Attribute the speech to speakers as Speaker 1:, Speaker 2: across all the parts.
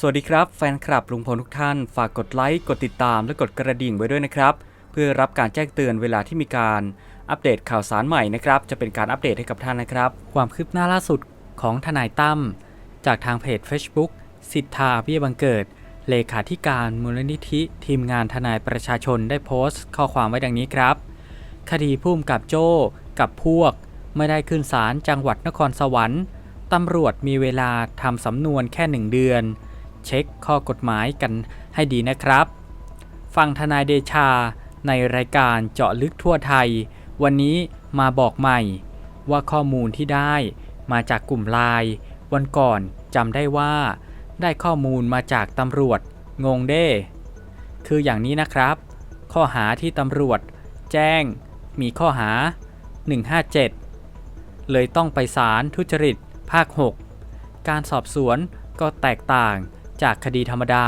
Speaker 1: สวัสดีครับแฟนคลับลุงพลทุกท่าน ฝากกดไลค์ กดติดตามและกดกระดิ่งไว้ด้วยนะครับ เพื่อรับการแจ้งเตือนเวลาที่มีการอัปเดตข่าวสารใหม่นะครับ จะเป็นการอัปเดตให้กับท่านนะครับ ความคืบหน้าล่าสุดของทนายตั้มจากทางเพจ Facebook สิทธาเบี้ยบังเกิด เลขาธิการมูลนิธิ ทีมงานทนายประชาชนได้โพสต์ ข้อความไว้ดังนี้ครับ คดีพุ่มกับโจ้กับพวก ไม่ได้ขึ้นศาลจังหวัดนครสวรรค์ตำรวจมีเวลาทำสำนวนแค่หนึ่งเดือน เช็คข้อกฎหมายกันให้ดีนะครับ ฟังทนายเดชาในรายการเจาะลึกทั่วไทย วันนี้มาบอกใหม่ ว่าข้อมูลที่ได้มาจากกลุ่มไลน์วันก่อนจำได้ว่า ได้ข้อมูลมาจากตำรวจ งงเด้ คืออย่างนี้นะครับ ข้อหาที่ตำรวจ แจ้ง มีข้อหา 157 เลยต้องไปศาลทุจริตภาค 6 การสอบสวนก็แตกต่าง จากคดีธรรมดา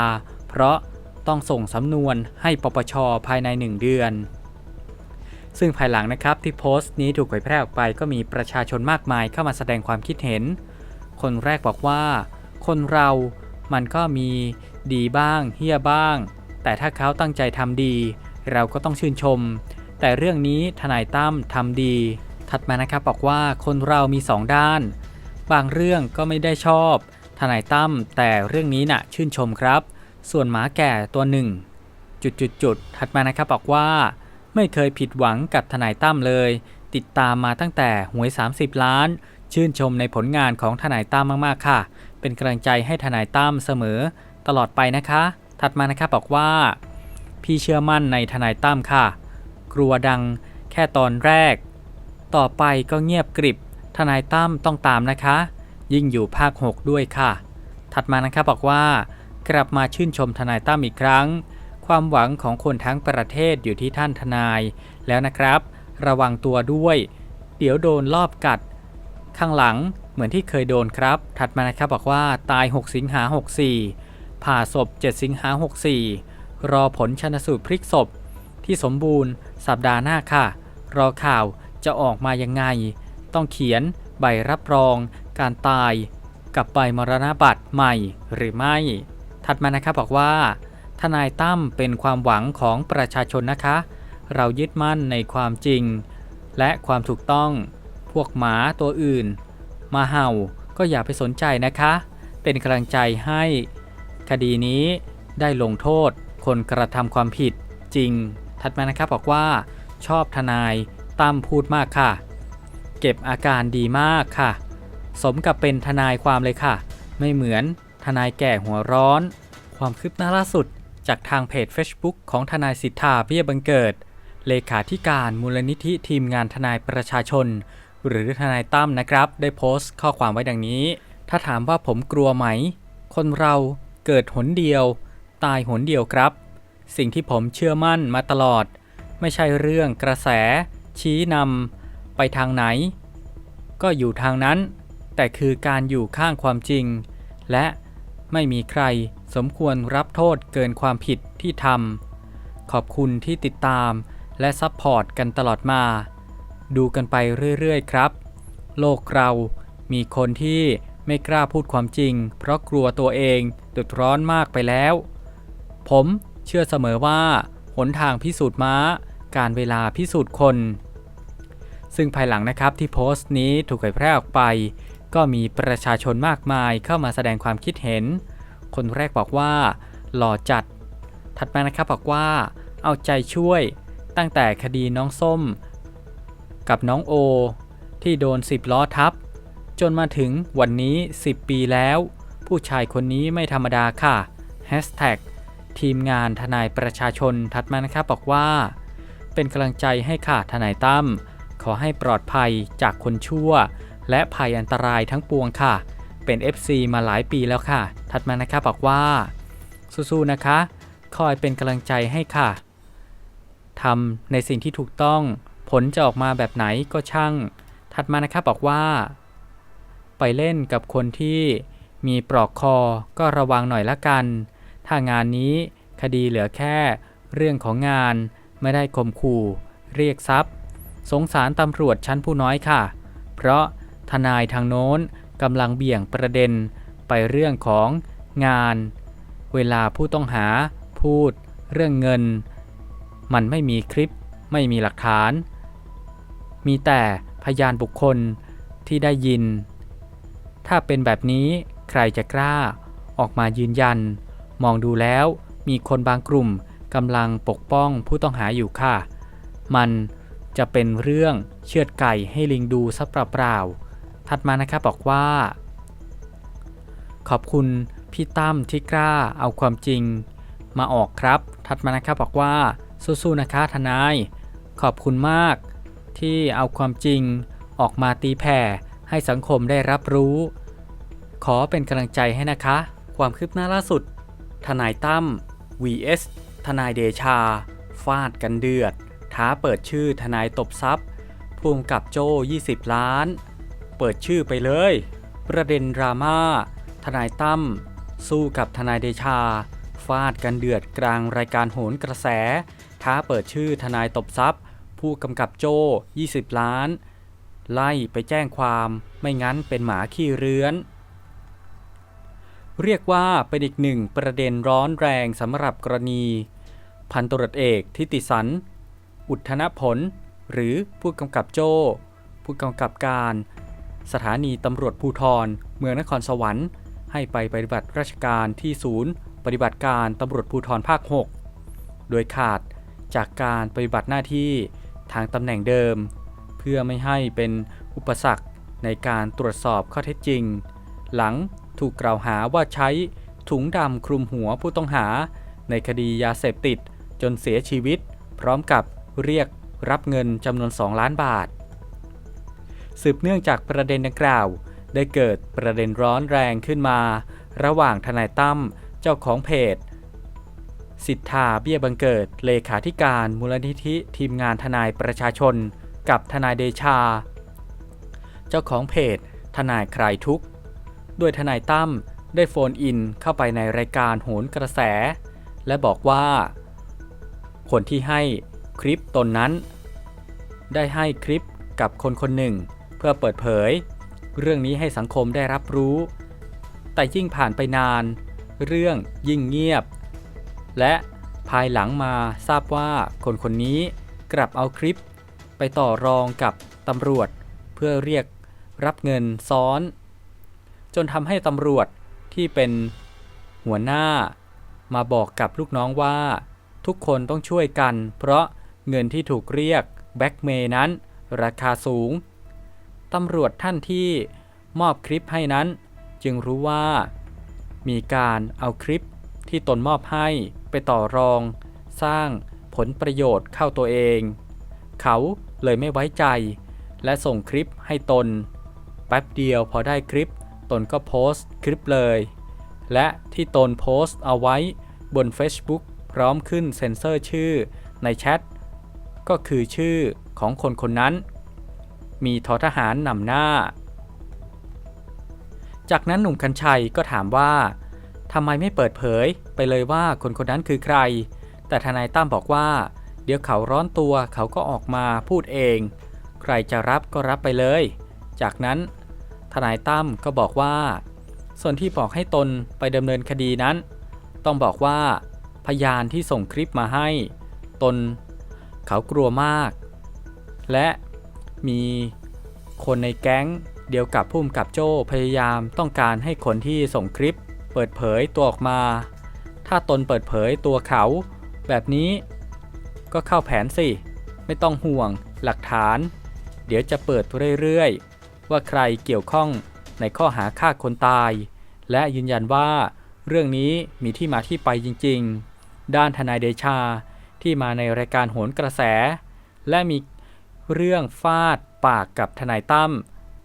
Speaker 1: เพราะต้องส่งสำนวนให้ปปชภายใน 1 เดือน ซึ่งภายหลังนะครับที่โพสต์นี้ถูกเผยแพร่ออกไปก็มีประชาชนมากมายเข้ามาแสดงความคิดเห็น คนแรกบอกว่า คนเรามันก็มีดีบ้างเฮี้ยบ้าง แต่ถ้าเขาตั้งใจทำดี เราก็ต้องชื่นชม แต่เรื่องนี้ทนายตั้มทำดี ถัดมานะครับบอกว่าคนเรามีสองด้าน บางเรื่องก็ไม่ได้ชอบ ทนายตั้มแต่เรื่องนี้น่ะชื่นชมครับ ส่วนหมาแก่ตัวหนึ่ง จุดจุดจุดถัดมานะครับบอกว่า ไม่เคยผิดหวังกับทนายตั้มเลย ติดตามมาตั้งแต่หวย 30 ล้าน ชื่นชมในผลงานของทนายตั้มมากๆค่ะ เป็นกำลังใจให้ทนายตั้มเสมอ ตลอดไปนะคะ ถัดมานะครับบอกว่า พี่เชื่อมั่นในทนายตั้มค่ะ กลัวดังแค่ตอนแรก ต่อไปก็เงียบกริบทนายตั้มต้องตามนะคะ ยิ่งอยู่ภาค 6 ด้วยค่ะ ถัดมานะครับบอกว่า กลับมาชื่นชมทนายตั้มอีกครั้ง ความหวังของคนทั้งประเทศอยู่ที่ท่านทนาย แล้วนะครับ ระวังตัวด้วย เดี๋ยวโดนลอบกัด ข้างหลังเหมือนที่เคยโดนครับ ถัดมานะครับบอกว่าตาย 6 สิงหา 64 ผ่าศพ 7 สิงหา 64 รอผลชนสูตรพลิกศพ ที่สมบูรณ์ สัปดาห์หน้าค่ะ รอข่าวจะออกมายังไง ต้องเขียนใบรับรอง การตายกับใบมรณบัตรใหม่หรือไม่ ถัดมานะครับบอกว่า ทนายตั้มเป็นความหวังของประชาชนนะคะ เรายึดมั่นในความจริง และความถูกต้อง พวกหมาตัวอื่น มาเห่าก็อย่าไปสนใจนะคะ เป็นกำลังใจให้ คดีนี้ได้ลงโทษ คนกระทำความผิดจริง ถัดมานะครับบอกว่า ชอบทนายตั้มพูดมากค่ะ เก็บอาการดีมากค่ะ สมกับเป็นทนายความเลยค่ะ ไม่เหมือนทนายแก่หัวร้อน ความคืบหน้าล่าสุด จากทางเพจ Facebook ของทนายสิทธาเบี้ยบังเกิด เลขาธิการมูลนิธิทีมงานทนายประชาชน หรือทนายตั้มนะครับ ได้โพสต์ข้อความไว้ดังนี้ ถ้าถามว่าผมกลัวไหม คนเราเกิดหนเดียว ตายหนเดียวครับ สิ่งที่ผมเชื่อมั่นมาตลอด ไม่ใช่เรื่องกระแส ชี้นำไปทางไหน ก็อยู่ทางนั้น แต่คือการอยู่ข้างความจริง และไม่มีใครสมควรรับโทษเกินความผิดที่ทำขอบคุณที่ติดตามและซัพพอร์ตกันตลอดมา ดูกันไปเรื่อยๆครับ โลกเรามีคนที่ไม่กล้าพูดความจริง เพราะกลัวตัวเองเดือดร้อนมากไปแล้ว ผมเชื่อเสมอว่าหนทางพิสูจน์ม้า การเวลาพิสูจน์คน ซึ่งภายหลังนะครับที่โพสต์นี้ถูกเผยแพร่ออกไป ก็มีประชาชนมากมายเข้ามาแสดงความคิดเห็น คนแรกบอกว่า หล่อจัด ถัดมานะครับบอกว่า เอาใจช่วยตั้งแต่คดีน้องส้ม กับน้องโอ ที่โดน10ล้อทับ จนมาถึงวันนี้ 10 ปีแล้ว ผู้ชายคนนี้ไม่ธรรมดาค่ะ Hashtag ทีมงานทนายประชาชนถัดมานะครับบอกว่า เป็นกำลังใจให้ค่ะทนายตั้มขอให้ปลอดภัยจากคนชั่ว และภัยอันตรายทั้งปวงค่ะ เป็น FC มาหลายปีแล้วค่ะ ถัดมานะครับบอกว่า สู้ๆนะคะ คอยเป็นกำลังใจให้ค่ะทำในสิ่งที่ถูกต้อง ผลจะออกมาแบบไหนก็ช่าง ถัดมานะครับบอกว่า ไปเล่นกับคนที่มีปลอกคอก็ระวังหน่อยละกัน ถ้างานนี้คดีเหลือแค่เรื่องของงานไม่ได้ข่มขู่ เรียกทรัพย์ สงสารตำรวจชั้นผู้น้อยค่ะ เพราะ ทนายทางโน้นกำลังเบี่ยงประเด็นไปเรื่องของงาน เวลาผู้ต้องหาพูดเรื่องเงิน มันไม่มีคลิป ไม่มีหลักฐาน มีแต่พยานบุคคลที่ได้ยิน ถ้าเป็นแบบนี้ใครจะกล้าออกมายืนยัน มองดูแล้วมีคนบางกลุ่มกำลังปกป้องผู้ต้องหาอยู่ค่ะ มันจะเป็นเรื่องเชือดไก่ให้ลิงดูซะเปล่าๆ ถัดมานะครับบอกว่า ขอบคุณพี่ตั้มที่กล้าเอาความจริงมาออกครับ ถัดมานะครับบอกว่าสู้ๆนะคะทนาย ขอบคุณมาก ที่เอาความจริงออกมาตีแผ่ ให้สังคมได้รับรู้ ขอเป็นกำลังใจให้นะคะ ความคืบหน้าล่าสุด ทนายตั้ม vs ทนายเดชา ฟาดกันเดือด ท้าเปิดชื่อทนายตบทรัพย์ภูมิกับโจ้ 20 ล้าน เปิดชื่อไปเลย ประเด็นดราม่าทนายตั้มสู้กับทนายเดชา ฟาดกันเดือดกลางรายการโหนกระแส ท้าเปิดชื่อทนายตบทรัพย์ ผู้กำกับโจ้ 20 ล้าน ไล่ไปแจ้งความไม่งั้นเป็นหมาขี้เรื้อน เรียกว่าเป็นอีกหนึ่งประเด็นร้อนแรงสำหรับกรณี พันตรวจเอกทิติสัน อุทธนผล หรือผู้กำกับโจ้ ผู้กำกับการ สถานีตำรวจภูทร เมืองนครสวรรค์ ให้ไปปฏิบัติราชการที่ศูนย์ ปฏิบัติการตำรวจภูทรภาค 6 โดยขาดจากการปฏิบัติหน้าที่ทางตำแหน่งเดิม เพื่อไม่ให้เป็นอุปสรรคในการตรวจสอบข้อเท็จจริง หลังถูกกล่าวหาว่าใช้ถุงดำคลุมหัวผู้ต้องหา ในคดียาเสพติดจนเสียชีวิต พร้อมกับเรียกรับเงินจำนวน 2 ล้านบาท สืบเนื่องจากประเด็นดังกล่าว ได้เกิดประเด็นร้อนแรงขึ้นมา ระหว่างทนายตั้มเจ้าของเพจ สิทธาเบี้ยบังเกิดเลขาธิการมูลนิธิทีมงานทนายประชาชน กับทนายเดชา เจ้าของเพจ ทนายคลายทุกข์โดยทนายตั้มได้โฟนอินเข้าไปในรายการโหนกระแส และบอกว่า คนที่ให้คลิปตนนั้น ได้ให้คลิปกับคนคนหนึ่ง เพื่อเปิดเผย เรื่องนี้ให้สังคมได้รับรู้ แต่ยิ่งผ่านไปนาน เรื่องยิ่งเงียบ และภายหลังมาทราบว่าคนคนนี้กลับเอาคลิป ไปต่อรองกับตำรวจ เพื่อเรียกรับเงินซ้อน จนทำให้ตำรวจที่เป็นหัวหน้า มาบอกกับลูกน้องว่า ทุกคนต้องช่วยกัน เพราะเงินที่ถูกเรียกแบ็กเมย์นั้น ราคาสูง ตำรวจท่านที่มอบคลิปให้นั้น จึงรู้ว่า มีการเอาคลิปที่ตนมอบให้ไปต่อรอง สร้างผลประโยชน์เข้าตัวเอง เขาเลยไม่ไว้ใจ และส่งคลิปให้ตน แป๊บเดียวพอได้คลิป ตนก็โพสต์คลิปเลย และที่ตนโพสต์เอาไว้บน Facebook พร้อมขึ้นเซ็นเซอร์ชื่อในแชทก็คือชื่อของคนคนนั้น มีทอทหารนำหน้า จากนั้นหนุ่มกัญชัยก็ถามว่าทำไมไม่เปิดเผยไปเลยว่าคนคนนั้นคือใคร แต่ทนายตั้มบอกว่า เดี๋ยวเขาร้อนตัวเขาก็ออกมาพูดเอง ใครจะรับก็รับไปเลย จากนั้น ทนายตั้มก็บอกว่า ส่วนที่บอกให้ตนไปดำเนินคดีนั้น ต้องบอกว่าพยานที่ส่งคลิปมาให้ ตน เขากลัวมาก และ มีคนในแก๊งเดียวกับพุ่มกับโจ้พยายามต้องการให้คนที่ส่งคลิป เปิดเผยตัวออกมา ถ้าตนเปิดเผยตัวเขา แบบนี้ก็เข้าแผนสิ ไม่ต้องห่วงหลักฐาน เดี๋ยวจะเปิดเรื่อยๆ ว่าใครเกี่ยวข้องในข้อหาฆ่าคนตาย และยืนยันว่าเรื่องนี้มีที่มาที่ไปจริง ๆ ด้านทนายเดชาที่มาในรายการโหนกระแส และมี เรื่องฟาดปากกับทนายตั้ม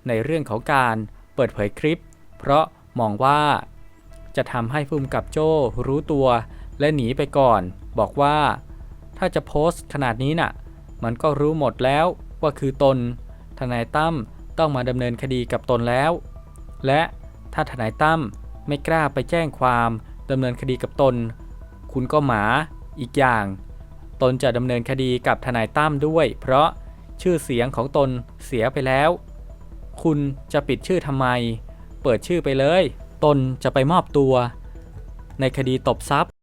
Speaker 1: ในเรื่องของการเปิดเผยคลิป เพราะมองว่าจะทำให้ภูมิกับโจ้รู้ตัวและหนีไปก่อน บอกว่าถ้าจะโพสต์ขนาดนี้น่ะ มันก็รู้หมดแล้วว่าคือตน ทนายตั้มต้องมาดำเนินคดีกับตนแล้ว และถ้าทนายตั้มไม่กล้าไปแจ้งความดำเนินคดีกับตน คุณก็หมาอีกอย่าง ตนจะดำเนินคดีกับทนายตั้มด้วย เพราะ ชื่อเสียงของตนเสียไปแล้ว คุณจะปิดชื่อทำไม เปิดชื่อไปเลย ตนจะไปมอบตัว ในคดีตบทรัพย์